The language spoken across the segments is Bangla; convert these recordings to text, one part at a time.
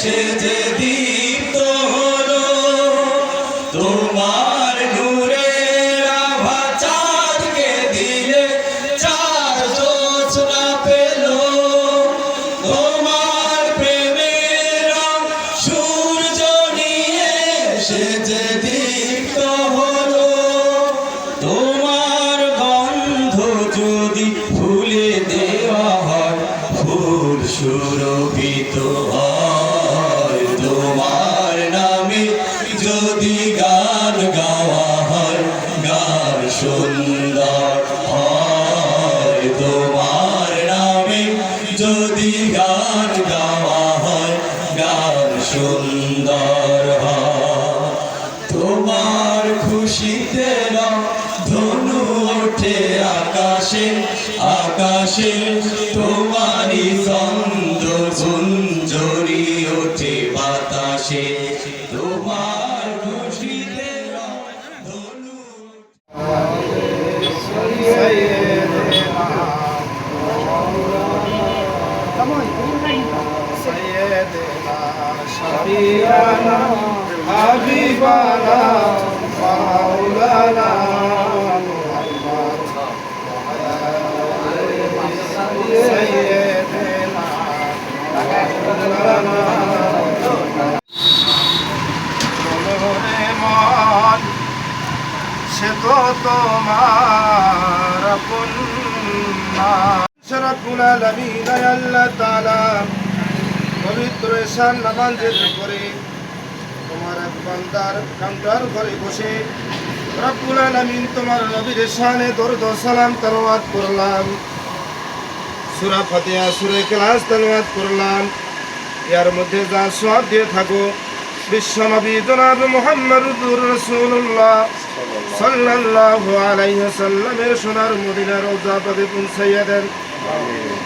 এসে যে দীপ্ত হলো, তোমার নূরের আভা চাঁদকে দিলে চাঁদ জোৎস্না পেল। তোমার প্রেমের সূর্য নিয়ে এসে যে দীপ্ত হলো, তোমার গন্ধ যদি ফুলে দেওয়া হয়, ফুল সুরভিত হয়। তোমার নামে যদি গান গাওয়া হয়, গান সুন্দর হয়। তোমার নামে যদি গান গাওয়া হয়, গান সুন্দর তোমার খুশিতে রং ধনু আকাশে আকাশে তোমারই ছন্দ গুঞ্জরি شفيعنا حبيبنا مولانا محمد سيدنا مولانا মনে মন সে তো তোমার আপন না রব্বুল পবিত্র ঈশান নামাজ যেতে করে তোমার এক বান্দার কাউন্টার ঘরে বসে রব্বুল আলামিন তোমার নবীর শানে দরুদ সালাম তেলাওয়াত করলাম। সূরা ফাতিহা, সূরা ইখলাস তেলাওয়াত করলাম। এর মধ্যে যা সওয়াব দিয়ে থাকো বিশ্বনবী জনাব মুহাম্মদুর রাসূলুল্লাহ সাল্লাল্লাহু আলাইহি সাল্লামের সোনার মদিনার রওজা পৌঁছাইয়া দেন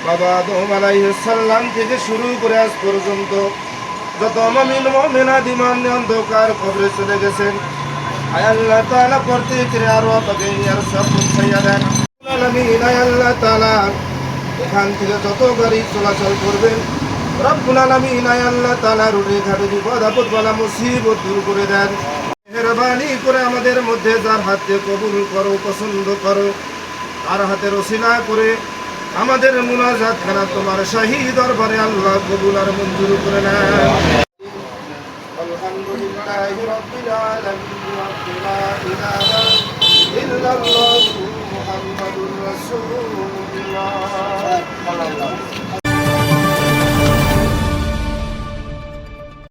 বাবা আদম আলাইহিস সালাম থেকে শুরু করে আজ পর্যন্ত যত মুমিন মুমিনা দিমান অন্ধকার কবরে চলে গেছেন। আয় আল্লাহ তাআলা প্রত্যেকের আরও পাকে ইয়ার সব পৌঁছাইয়া দেন আলামিন আয় আল্লাহ তাআলা এখান থেকে যত গাড়ি চলাচল করবেন, রব্বুল আলামিন আয় আল্লাহ তাআলা রুটে ঘাটে বিপদ, আপদ, বালা, মুসিবত দূর করে দেন। মেহরবানি করে আমাদের মধ্যে যার হাতে কবুল করো, পছন্দ করো তার হাতে রসিলা করে আমাদের মুনাজাত খানা তোমার শাহী দরবারে আল্লাহ কবুল আর মঞ্জুর করে না আলহামদুলিল্লাহ রাব্বিল আলামিন ওয়া